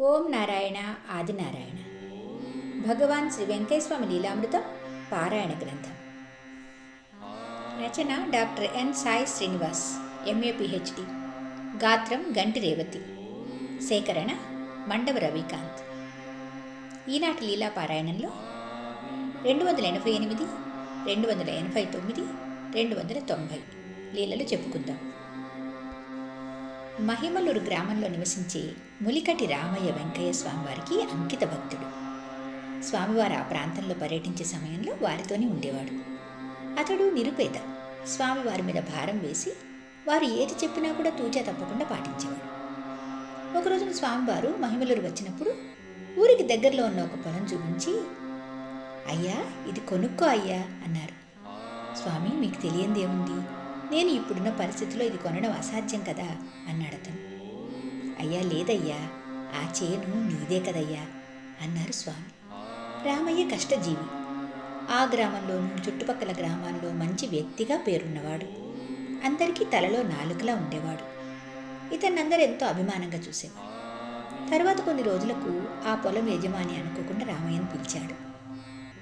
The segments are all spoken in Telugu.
ఓం నారాయణ ఆదినారాయణ భగవాన్ శ్రీ వెంకటేశ్వమి లీలామృతం పారాయణ గ్రంథం. రచన doctor N Sai Srinivas MA PhD. గాత్రం గంటి రేవతి. సేకరణ మండవ రవికాంత్. ఈనాటి లీలా పారాయణంలో రెండు వందల ఎనభై ఎనిమిది రెండు వందల ఎనభై తొమ్మిది రెండు వందల తొంభై లీలలు చెప్పుకుందాం. మహిమలూరు గ్రామంలో నివసించే ములికటి రామయ్య వెంకయ్య స్వామివారికి అంకిత భక్తుడు. స్వామివారు ఆ ప్రాంతంలో పర్యటించే సమయంలో వారితోనే ఉండేవాడు. అతడు నిరుపేద. స్వామివారి మీద భారం వేసి వారు ఏది చెప్పినా కూడా తూచా తప్పకుండా పాటించేవాడు. ఒకరోజు స్వామివారు మహిమలూరు వచ్చినప్పుడు ఊరికి దగ్గరలో ఉన్న ఒక పొలం చూపించి అయ్యా ఇది కొనుక్కో అయ్యా అన్నారు. స్వామి మీకు తెలియంది ఏముంది నేను ఇప్పుడున్న పరిస్థితిలో ఇది కొనడం అసాధ్యం కదా అన్నాడు అతను అయ్యా లేదయ్యా ఆ చేను నీదే కదయ్యా అన్నారు స్వామి. రామయ్య కష్టజీవి. ఆ గ్రామంలోనూ చుట్టుపక్కల గ్రామాల్లో మంచి వ్యక్తిగా పేరున్నవాడు. అందరికీ తలలో నాలుకలా ఉండేవాడు. ఇతన్నందరూ ఎంతో అభిమానంగా చూసేవాడు తర్వాత కొన్ని రోజులకు ఆ పొలం యజమాని అనుకోకుండా రామయ్యను పిలిచాడు.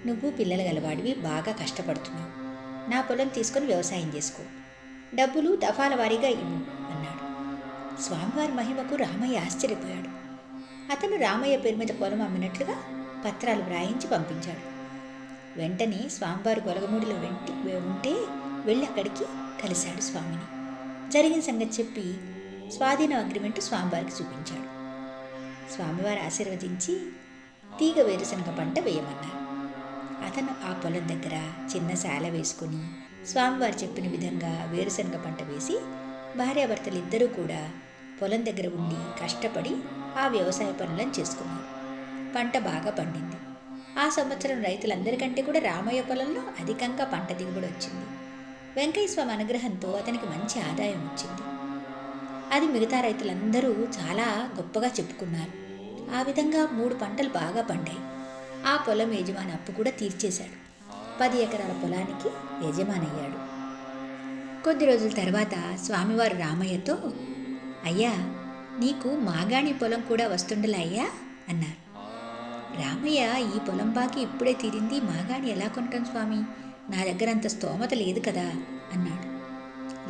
నువ్వు పిల్లలు గలవాడివి బాగా కష్టపడుతున్నావు. నా పొలం తీసుకొని వ్యవసాయం చేసుకో. డబ్బులు దఫాల వారీగా ఇవ్వు అన్నాడు. స్వామివారి మహిమకు రామయ్య ఆశ్చర్యపోయాడు. అతను రామయ్య పేరు మీద పొలం అమ్మినట్లుగా పత్రాలు వ్రాయించి పంపించాడు. వెంటనే స్వామివారు గొలగమూడిలో వెంటి ఉంటే వెళ్ళి అక్కడికి కలిశాడు స్వామిని. జరిగిన సంగతి చెప్పి స్వాధీన అగ్రిమెంట్ స్వామివారికి చూపించాడు. స్వామివారు ఆశీర్వదించి తీగ వేరుశనగ పంట వేయమన్నారు. అతను ఆ పొలం దగ్గర చిన్న శాల వేసుకుని స్వామివారు చెప్పిన విధంగా వేరుశనగ పంట వేసి భార్యాభర్తలు ఇద్దరూ కూడా పొలం దగ్గర ఉండి కష్టపడి ఆ వ్యవసాయ పనులను చేసుకున్నారు. పంట బాగా పండింది. ఆ సంవత్సరం రైతులందరికంటే కూడా రామయ్య పొలంలో అధికంగా పంట దిగుబడి వచ్చింది. వెంకయ్య స్వామి అనుగ్రహంతో అతనికి మంచి ఆదాయం వచ్చింది. అది మిగతా రైతులందరూ చాలా గొప్పగా చెప్పుకున్నారు. ఆ విధంగా మూడు పంటలు బాగా పండాయి. ఆ పొలం యజమాని అప్పు కూడా తీర్చేశాడు. పది ఎకరాల పొలానికి యజమానయ్యాడు. కొద్ది రోజుల తర్వాత స్వామివారు రామయ్యతో అయ్యా నీకు మాగాణి పొలం కూడా వస్తుండలే అయ్యా అన్నారు. రామయ్య ఈ పొలం బాకి ఇప్పుడే తీరింది మాగాణి ఎలా కొనటం స్వామి? నా దగ్గర అంత స్తోమత లేదు కదా అన్నాడు.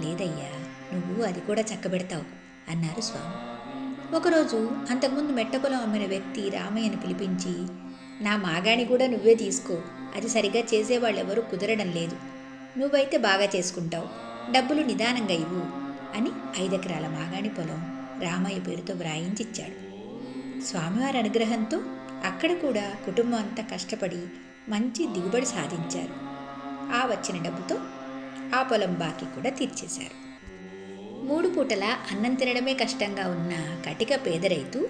లేదయ్యా నువ్వు అది కూడా చక్కబెడతావు అన్నారు స్వామి. ఒకరోజు అంతకుముందు మెట్ట పొలం అమ్మిన వ్యక్తి రామయ్యను పిలిపించి నా మాగాణి కూడా నువ్వే తీసుకో అది సరిగ్గా చేసేవాళ్ళెవరూ కుదరడం లేదు. నువ్వైతే బాగా చేసుకుంటావు. డబ్బులు నిదానంగా ఇవ్వు అని ఐదెకరాల మాగాణి పొలం రామయ్య పేరుతో వ్రాయించిచ్చాడు. స్వామివారి అనుగ్రహంతో అక్కడ కూడా కుటుంబం అంతా కష్టపడి మంచి దిగుబడి సాధించారు. ఆ వచ్చిన డబ్బుతో ఆ పొలం బాకీ కూడా తీర్చేశారు. మూడు పూటల అన్నం తినడమే కష్టంగా ఉన్న కటిక పేద రైతు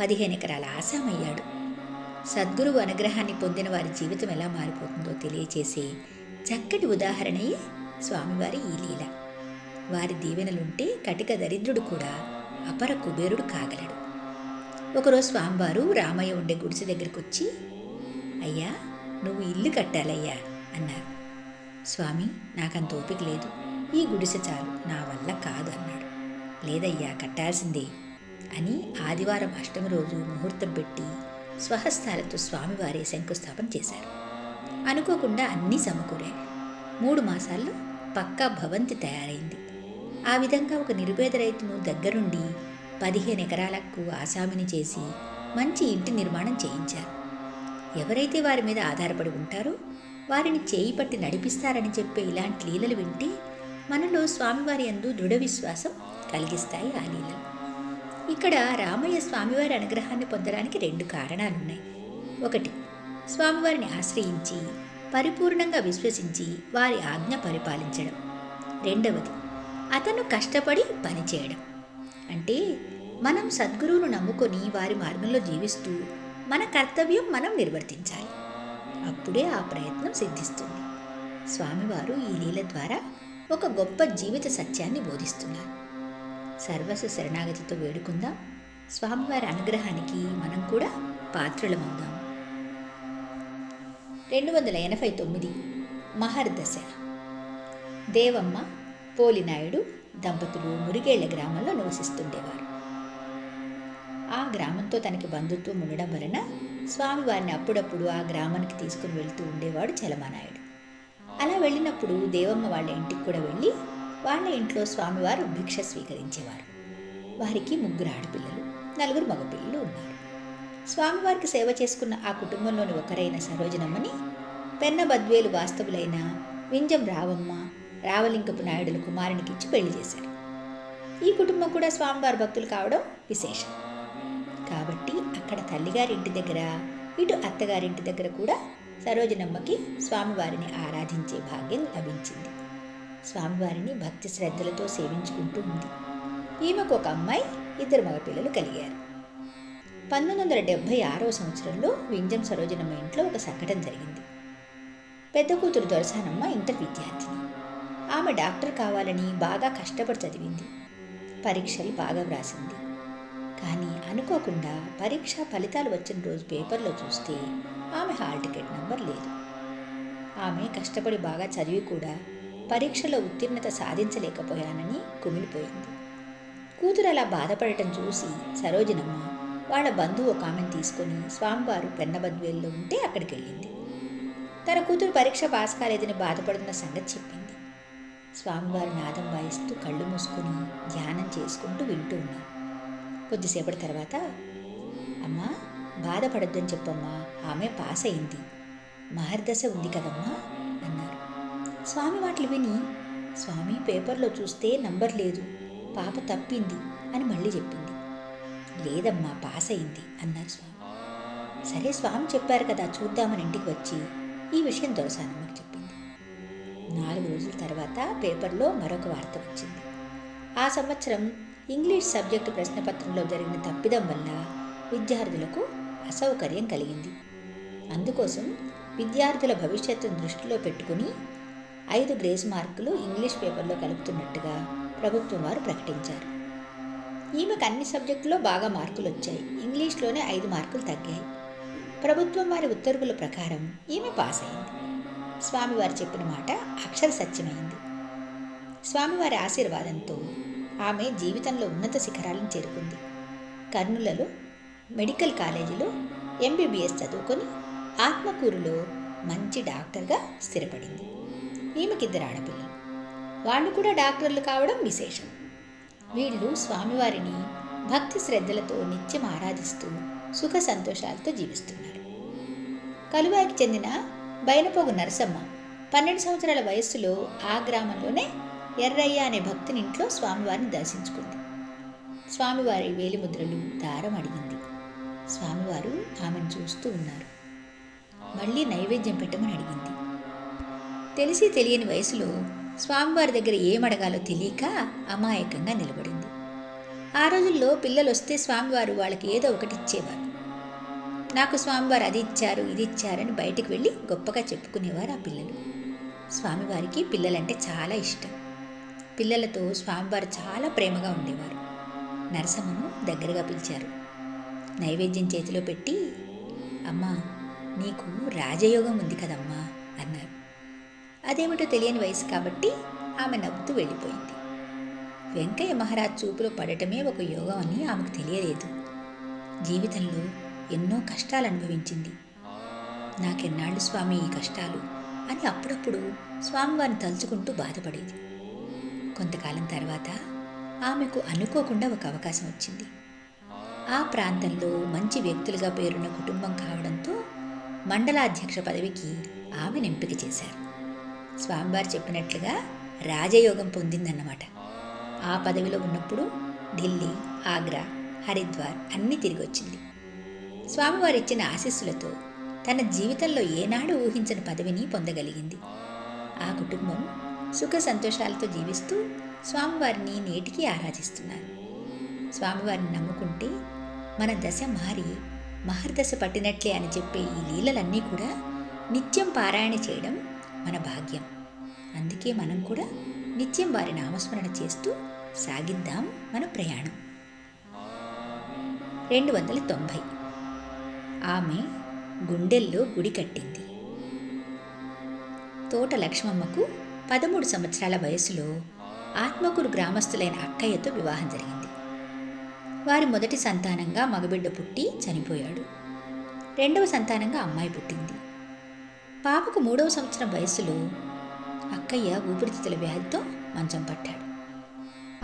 పదిహేను ఎకరాల ఆసామయ్యాడు. సద్గురువు అనుగ్రహాన్ని పొందిన వారి జీవితం ఎలా మారిపోతుందో తెలియచేసే చక్కటి ఉదాహరణయే స్వామివారి ఈ లీల. వారి దీవెనలుంటే కటిక దరిద్రుడు కూడా అపర కుబేరుడు కాగలడు. ఒకరోజు స్వామివారు రామయ్య ఉండే గుడిసె దగ్గరికి వచ్చి అయ్యా నువ్వు ఇల్లు కట్టాలయ్యా అన్నారు. స్వామి నాకంత ఓపిక లేదు. ఈ గుడిసె చాలు నా వల్ల కాదు అన్నాడు. లేదయ్యా కట్టాల్సిందే అని ఆదివారం అష్టమి రోజు ముహూర్తం పెట్టి స్వహస్తాలతో స్వామివారి శంకుస్థాపన చేశారు. అనుకోకుండా అన్నీ సమకూరాయి. మూడు మాసాల్లో పక్కా భవంతి తయారైంది. ఆ విధంగా ఒక నిరుపేద రైతును దగ్గరుండి పదిహేను ఎకరాలకు ఆసామిని చేసి మంచి ఇంటి నిర్మాణం చేయించారు. ఎవరైతే వారి మీద ఆధారపడి ఉంటారో వారిని చేయి పట్టి నడిపిస్తారని చెప్పే ఇలాంటి లీలలు వింటే మనలో స్వామివారి అందు దృఢ విశ్వాసం కలిగిస్తాయి ఆ లీలలు. ఇక్కడ రామయ్య స్వామివారి అనుగ్రహాన్ని పొందడానికి రెండు కారణాలున్నాయి. ఒకటి స్వామివారిని ఆశ్రయించి పరిపూర్ణంగా విశ్వసించి వారి ఆజ్ఞ పరిపాలించడం. రెండవది అతను కష్టపడి పనిచేయడం. అంటే మనం సద్గురువును నమ్ముకొని వారి మార్గంలో జీవిస్తూ మన కర్తవ్యం మనం నిర్వర్తించాలి. అప్పుడే ఆ ప్రయత్నం సిద్ధిస్తుంది. స్వామివారు ఈ లీల ద్వారా ఒక గొప్ప జీవిత సత్యాన్ని బోధిస్తున్నారు. సర్వస్వ శరణాగతితో వేడుకుందాం. స్వామివారి అనుగ్రహానికి మనం కూడా పాత్రులమవుదాం. రెండు వందల ఎనభై తొమ్మిది మహర్దశ. దేవమ్మ పోలినాయుడు దంపతులు మురిగేళ్ళ గ్రామంలో నివసిస్తుండేవారు. ఆ గ్రామంతో తనకి బంధుత్వం ఉండడం వలన స్వామివారిని అప్పుడప్పుడు ఆ గ్రామానికి తీసుకుని వెళ్తూ ఉండేవాడు చలమానాయుడు. అలా వెళ్ళినప్పుడు దేవమ్మ వాళ్ళ ఇంటికి కూడా వెళ్ళి వాళ్ళ ఇంట్లో స్వామివారు భిక్ష స్వీకరించేవారు. వారికి ముగ్గురు ఆడపిల్లలు నలుగురు మగపిల్లలు ఉన్నారు. స్వామివారికి సేవ చేసుకున్న ఆ కుటుంబంలోని ఒకరైన సరోజనమ్మని పెన్న బద్వేలు వాస్తవులైన వింజం రావమ్మ రావలింకపు నాయుడుల కుమారునికిచ్చి పెళ్ళి చేశారు. ఈ కుటుంబం కూడా స్వామివారి భక్తులు కావడం విశేషం. కాబట్టి అక్కడ తల్లిగారింటి దగ్గర ఇటు అత్తగారింటి దగ్గర కూడా సరోజనమ్మకి స్వామివారిని ఆరాధించే భాగ్యం లభించింది. స్వామివారిని భక్తి శ్రద్ధలతో సేవించుకుంటూ ఉంది. ఈమెకు ఒక అమ్మాయి ఇద్దరు మగపిల్లలు కలిగారు. పంతొమ్మిది వందల డెబ్భై ఆరో సంవత్సరంలో వింజం సరోజనమ్మ ఇంట్లో ఒక సంఘటన జరిగింది. పెద్ద కూతురు దొరసానమ్మ ఇంటర్ విద్యార్థిని. ఆమె డాక్టర్ కావాలని బాగా కష్టపడి చదివింది. పరీక్షలు బాగా వ్రాసింది. కానీ అనుకోకుండా పరీక్ష ఫలితాలు వచ్చిన రోజు పేపర్లో చూస్తే ఆమె హాల్ టికెట్ నంబర్ లేదు. ఆమె కష్టపడి బాగా చదివి కూడా పరీక్షలో ఉత్తీర్ణత సాధించలేకపోయానని కుమిలిపోయింది. కూతురు అలా బాధపడటం చూసి సరోజనమ్మ వాళ్ళ బంధువు ఒక ఆమెను తీసుకొని స్వామివారు పెన్నబద్వేల్లో ఉంటే అక్కడికి వెళ్ళింది తన కూతురు పరీక్ష పాస్ కాలేదని బాధపడుతున్న సంగతి చెప్పింది. స్వామివారి నాదం వాయిస్తూ కళ్ళు మూసుకొని ధ్యానం చేసుకుంటూ వింటూ ఉన్నారు. కొద్దిసేపటి తర్వాత అమ్మా బాధపడొద్దని చెప్పమ్మా ఆమె పాస్ అయింది మహర్దశ ఉంది కదమ్మా స్వామి మాటలు విని స్వామి పేపర్లో చూస్తే నంబర్ లేదు పాప తప్పింది అని మళ్ళీ చెప్పింది. లేదమ్మా పాస్ అయింది అన్నారు స్వామి. సరే స్వామి చెప్పారు కదా చూద్దామని ఇంటికి వచ్చి ఈ విషయం దొరసానమ్మకి చెప్పింది. నాలుగు రోజుల తర్వాత పేపర్లో మరొక వార్త వచ్చింది. ఆ సంవత్సరం ఇంగ్లీష్ సబ్జెక్టు ప్రశ్నపత్రంలో జరిగిన తప్పిదం వల్ల విద్యార్థులకు అసౌకర్యం కలిగింది. అందుకోసం విద్యార్థుల భవిష్యత్తును దృష్టిలో పెట్టుకుని ఐదు గ్రేస్ మార్కులు ఇంగ్లీష్ పేపర్లో కలుపుతున్నట్టుగా ప్రభుత్వం వారు ప్రకటించారు. ఈమెకు అన్ని సబ్జెక్టులో బాగా మార్కులు వచ్చాయి. ఇంగ్లీష్లోనే ఐదు మార్కులు తగ్గాయి. ప్రభుత్వం వారి ఉత్తర్వుల ప్రకారం ఈమె పాస్ అయింది. స్వామివారు చెప్పిన మాట అక్షర సత్యమైంది. స్వామివారి ఆశీర్వాదంతో ఆమె జీవితంలో ఉన్నత శిఖరాలను చేరుకుంది. కర్నూలలో మెడికల్ కాలేజీలో ఎంబీబీఎస్ చదువుకొని ఆత్మకూరులో మంచి డాక్టర్గా స్థిరపడింది. ఈమెకిద్దరు ఆడపిల్లలు. వాళ్ళు కూడా డాక్టర్లు కావడం విశేషం. వీళ్ళు స్వామివారిని భక్తి శ్రద్ధలతో నిత్యం ఆరాధిస్తూ సుఖ సంతోషాలతో జీవిస్తున్నారు. కలువాకి చెందిన బయనపోగు నరసమ్మ పన్నెండు సంవత్సరాల వయస్సులో ఆ గ్రామంలోనే ఎర్రయ్య అనే భక్తుని ఇంట్లో స్వామివారిని దర్శించుకుంది. స్వామివారి వేలిముద్రలు దారం అడిగింది. స్వామివారు ఆమెను చూస్తూ ఉన్నారు. మళ్ళీ నైవేద్యం పెట్టమని అడిగింది. తెలిసి తెలియని వయసులో స్వామివారి దగ్గర ఏమడగాలో తెలియక అమాయకంగా నిలబడింది. ఆ రోజుల్లో పిల్లలు వస్తే స్వామివారు వాళ్ళకి ఏదో ఒకటి ఇచ్చేవారు. నాకు స్వామివారు అది ఇచ్చారు ఇది ఇచ్చారని బయటికి వెళ్ళి గొప్పగా చెప్పుకునేవారు ఆ పిల్లలు. స్వామివారికి పిల్లలంటే చాలా ఇష్టం. పిల్లలతో స్వామివారు చాలా ప్రేమగా ఉండేవారు. నరసమ్మను దగ్గరగా పిలిచారు. నైవేద్యం చేతిలో పెట్టి అమ్మా నీకు రాజయోగం ఉంది కదమ్మా అన్నారు. అదేమిటో తెలియని వయసు కాబట్టి ఆమె నవ్వుతూ వెళ్ళిపోయింది. వెంకయ్య మహారాజ్ చూపులో పడటమే ఒక యోగం అని ఆమెకు తెలియలేదు. జీవితంలో ఎన్నో కష్టాలు అనుభవించింది. నాకెన్నాళ్ళు స్వామి ఈ కష్టాలు అని అప్పుడప్పుడు స్వామివారిని తలుచుకుంటూ బాధపడేది. కొంతకాలం తర్వాత ఆమెకు అనుకోకుండా ఒక అవకాశం వచ్చింది. ఆ ప్రాంతంలో మంచి వ్యక్తులుగా పేరున్న కుటుంబం కావడంతో మండలాధ్యక్ష పదవికి ఆమెను ఎంపిక చేశారు. స్వామివారు చెప్పినట్లుగా రాజయోగం పొందిందన్నమాట. ఆ పదవిలో ఉన్నప్పుడు ఢిల్లీ ఆగ్రా హరిద్వార్ అన్నీ తిరిగి వచ్చింది స్వామివారు ఇచ్చిన ఆశీస్సులతో తన జీవితంలో ఏనాడు ఊహించని పదవిని పొందగలిగింది. ఆ కుటుంబం సుఖ సంతోషాలతో జీవిస్తూ స్వామివారిని నేటికి ఆరాధిస్తున్నారు. స్వామివారిని నమ్ముకుంటే మన దశ మారి మహర్దశ పట్టినట్లే అని చెప్పే ఈ లీలలన్నీ కూడా నిత్యం పారాయణ చేయడం మన భాగ్యం. అందుకే మనం కూడా నిత్యం వారి నామస్మరణ చేస్తూ సాగిద్దాం మన ప్రయాణం. రెండు వందల తొంభై. ఆమె గుండెల్లో గుడి కట్టింది. తోట లక్ష్మమ్మకు పదమూడు సంవత్సరాల వయసులో ఆత్మకూరు గ్రామస్తులైన అక్కయ్యతో వివాహం జరిగింది. వారి మొదటి సంతానంగా మగబిడ్డ పుట్టి చనిపోయాడు. రెండవ సంతానంగా అమ్మాయి పుట్టింది. పాపకు మూడవ సంవత్సరం వయసులో అక్కయ్య ఊపిరితిత్తుల వ్యాధితో మంచం పట్టాడు.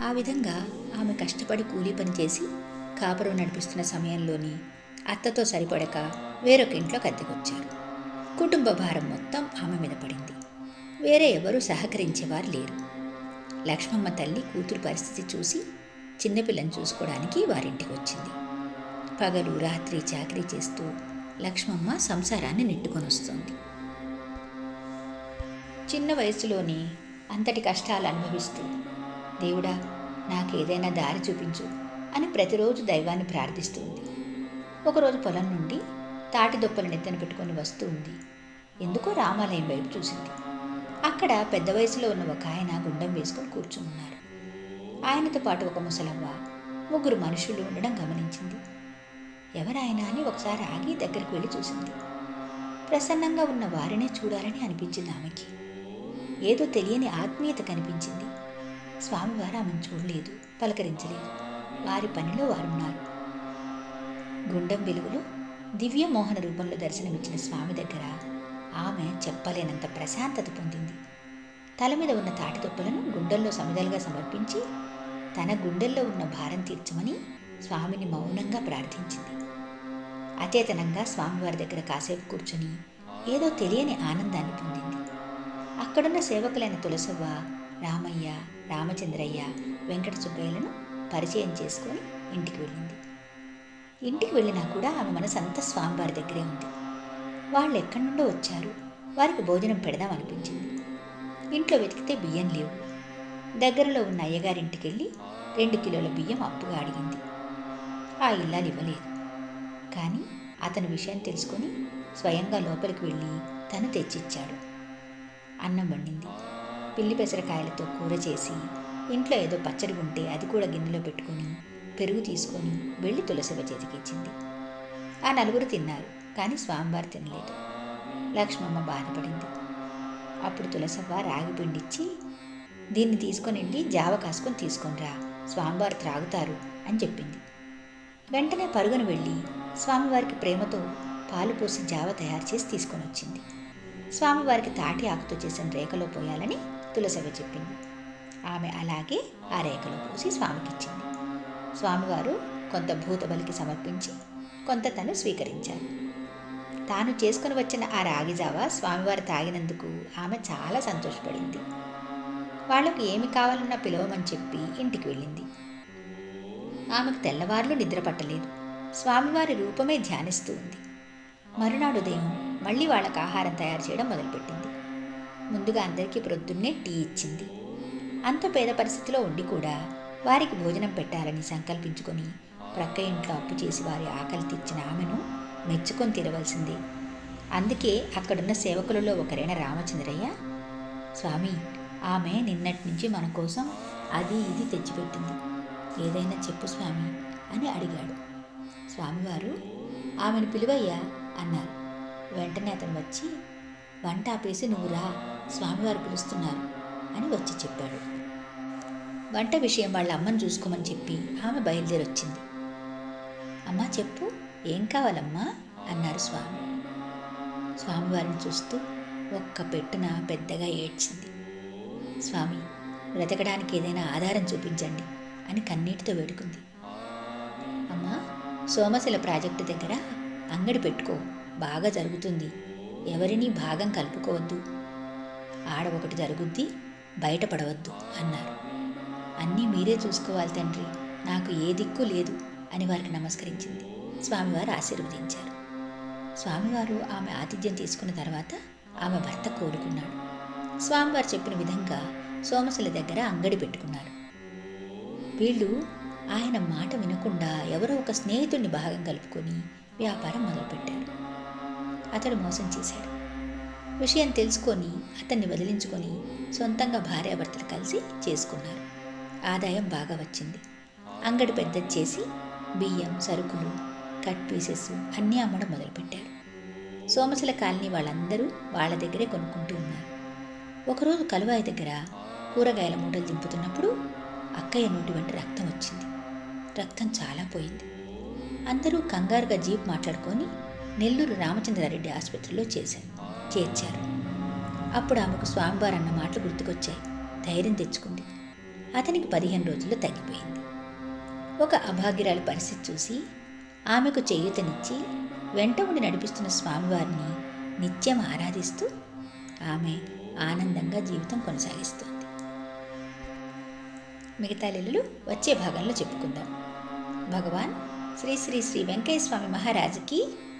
ఆ విధంగా ఆమె కష్టపడి కూలీ పని చేసి కాపురం నడిపిస్తున్న సమయంలోని అత్తతో సరిపడక వేరొక ఇంట్లో కద్దెకొచ్చారు కుటుంబ భారం మొత్తం ఆమె మీద పడింది. వేరే ఎవరూ సహకరించేవారు లేరు. లక్ష్మమ్మ తల్లి కూతురు పరిస్థితి చూసి చిన్నపిల్లని చూసుకోవడానికి వారింటికి వచ్చింది. పగలు రాత్రి చాకరీ చేస్తూ లక్ష్మమ్మ సంసారాన్ని నెట్టుకొని వస్తుంది చిన్న వయసులోనే అంతటి కష్టాలు అనుభవిస్తూ దేవుడా నాకేదైనా దారి చూపించు అని ప్రతిరోజు దైవాన్ని ప్రార్థిస్తుంది ఒకరోజు పొలం నుండి తాటి దొప్పలు నెత్తన పెట్టుకొని వస్తూ ఉంది. ఎందుకో రామాలయం వైపు చూసింది. అక్కడ పెద్ద వయసులో ఉన్న ఒక ఆయన గుండం వేసుకొని కూర్చున్నారు. ఆయనతో పాటు ఒక ముసలవ్వ ముగ్గురు మనుషులు ఉండడం గమనించింది. ఎవరాయనా అని ఒకసారి ఆగి దగ్గరికి వెళ్ళి చూసింది. ప్రసన్నంగా ఉన్న వారినే చూడాలని అనిపించింది ఆమెకి. ఏదో తెలియని ఆత్మీయత కనిపించింది. స్వామివారు ఆమెను చూడలేదు పలకరించలేదు. వారి పనిలో వారున్నారు గుండం వెలుగులో దివ్య మోహన రూపంలో దర్శనమిచ్చిన స్వామి దగ్గర ఆమె చెప్పలేనంత ప్రశాంతత పొందింది. తల మీద ఉన్న తాటి దుప్పలను గుండెల్లో సమిదలుగా సమర్పించి తన గుండెల్లో ఉన్న భారం తీర్చమని స్వామిని మౌనంగా ప్రార్థించింది. అచేతనంగా స్వామివారి దగ్గర కాసేపు కూర్చుని ఏదో తెలియని ఆనందాన్ని పొందింది. అక్కడున్న సేవకులైన తులసవ్వ రామయ్య రామచంద్రయ్య వెంకట సుబ్బయ్యలను పరిచయం చేసుకొని ఇంటికి వెళ్ళింది. ఇంటికి వెళ్ళినా కూడా ఆమె మనసు అంతా స్వామివారి దగ్గరే ఉంది. వాళ్ళు ఎక్కడి నుండో వచ్చారు. వారికి భోజనం పెడదాం అనిపించింది. ఇంట్లో వెతికితే బియ్యం లేవు. దగ్గరలో ఉన్న అయ్యగారింటికి వెళ్ళి రెండు కిలోల బియ్యం అప్పుగా అడిగింది. ఆ ఇల్లాలు ఇవ్వలేదు. కానీ అతని విషయం తెలుసుకొని స్వయంగా లోపలికి వెళ్ళి తను తెచ్చిచ్చాడు. అన్నం వండింది. పిల్లి పెసరకాయలతో కూర చేసి ఇంట్లో ఏదో పచ్చడి ఉంటే అది కూడా గిన్నెలో పెట్టుకొని పెరుగు తీసుకొని వెళ్ళి తులసివ చేతికిచ్చింది ఆ నలుగురు తిన్నారు కానీ స్వామివారు తినలేదు. లక్ష్మమ్మ బాధపడింది. అప్పుడు తులసవ్వ రాగి పిండిచ్చి దీన్ని తీసుకొని వెళ్ళి జావ కాసుకొని తీసుకొని రా స్వామివారు త్రాగుతారు అని చెప్పింది. వెంటనే పరుగున వెళ్ళి స్వామివారికి ప్రేమతో పాలు పోసి జావ తయారు చేసి తీసుకొని వచ్చింది. స్వామివారికి తాటి ఆకుతో చేసిన రేఖలో పోయాలని తులసవి చెప్పింది. ఆమె అలాగే ఆ రేఖలో పోసి స్వామికిచ్చింది. స్వామివారు కొంత భూతబలికి సమర్పించి కొంత తను స్వీకరించారు. తాను చేసుకుని వచ్చిన ఆ రాగిజావ స్వామివారు తాగినందుకు ఆమె చాలా సంతోషపడింది. వాళ్ళకు ఏమి కావాలన్నా పిలవమని చెప్పి ఇంటికి వెళ్ళింది. ఆమెకు తెల్లవారులు నిద్ర పట్టలేదు. స్వామివారి రూపమే ధ్యానిస్తూ ఉంది. మరునాడు ఉదయం మళ్ళీ వాళ్ళకి ఆహారం తయారు చేయడం మొదలుపెట్టింది. ముందుగా అందరికీ ప్రొద్దున్నే టీ ఇచ్చింది. అంత పేద పరిస్థితిలో ఉండి కూడా వారికి భోజనం పెట్టాలని సంకల్పించుకొని ప్రక్క ఇంట్లో అప్పు చేసి వారి ఆకలి తీర్చిన ఆమెను మెచ్చుకొని తిరవలసింది. అందుకే అక్కడున్న సేవకులలో ఒకరైన రామచంద్రయ్య స్వామి ఆమె నిన్నటి నుంచి మన కోసం అది ఇది తెచ్చిపెట్టింది. ఏదైనా చెప్పు స్వామి అని అడిగాడు. స్వామివారు ఆమెను పిలువయ్యా అన్నారు. వెంటనే అతను వచ్చి వంట ఆపేసి నువ్వు రా స్వామివారు పిలుస్తున్నారు అని వచ్చి చెప్పాడు. వంట విషయం వాళ్ళ అమ్మని చూసుకోమని చెప్పి ఆమె బయలుదేరొచ్చింది. అమ్మా చెప్పు ఏం కావాలమ్మా? అన్నారు స్వామి. స్వామివారిని చూస్తూ ఒక్క పెట్టున పెద్దగా ఏడ్చింది. స్వామి బ్రతకడానికి ఏదైనా ఆధారం చూపించండి అని కన్నీటితో వేడుకుంది. అమ్మా సోమశిల ప్రాజెక్టు దగ్గర అంగడి పెట్టుకో బాగా జరుగుతుంది. ఎవరినీ భాగం కలుపుకోవద్దు. ఆడ ఒకటి జరుగుద్ది బయటపడవద్దు అన్నారు. అన్నీ మీరే చూసుకోవాలి తండ్రి నాకు ఏ దిక్కు లేదు అని వారికి నమస్కరించింది. స్వామివారు ఆశీర్వదించారు. స్వామివారు ఆమె ఆతిథ్యం తీసుకున్న తర్వాత ఆమె భర్త కోలుకున్నాడు. స్వామివారు చెప్పిన విధంగా సోమశిల దగ్గర అంగడి పెట్టుకున్నారు. వీళ్ళు ఆయన మాట వినకుండా ఎవరో ఒక స్నేహితుడిని భాగం కలుపుకొని వ్యాపారం మొదలుపెట్టారు. అతడు మోసం చేశాడు. విషయం తెలుసుకొని అతన్ని వదిలించుకొని సొంతంగా భార్యాభర్తలు కలిసి చేసుకున్నారు. ఆదాయం బాగా వచ్చింది. అంగడి పెద్దది చేసి బియ్యం సరుకులు కట్ పీసెస్ అన్నీ అమ్మడం మొదలుపెట్టారు. సోమశిల కాలనీ వాళ్ళందరూ వాళ్ళ దగ్గరే కొనుక్కుంటూ ఉన్నారు. ఒకరోజు కలువాయి దగ్గర కూరగాయల మూటలు దింపుతున్నప్పుడు అక్కయ్య నోటి వెంట రక్తం వచ్చింది. రక్తం చాలా పోయింది. అందరూ కంగారుగా జీప్ మాట్లాడుకొని నెల్లూరు రామచంద్రారెడ్డి ఆసుపత్రిలో చేశారు. చేర్చారు. అప్పుడు ఆమెకు స్వామివారు అన్న మాటలు గుర్తుకొచ్చాయి. ధైర్యం తెచ్చుకుంది. అతనికి పదిహేను రోజుల్లో తగ్గిపోయింది. ఒక అభాగ్యురాలి పరిస్థితి చూసి ఆమెకు చేయూతనిచ్చి వెంట ఉండి నడిపిస్తున్న స్వామివారిని నిత్యం ఆరాధిస్తూ ఆమె ఆనందంగా జీవితం కొనసాగిస్తుంది. మిగతా లీలలు వచ్చే భాగంలో చెప్పుకుందాం. భగవాన్ శ్రీ శ్రీ శ్రీ వెంకయ్య స్వామి మహారాజుకి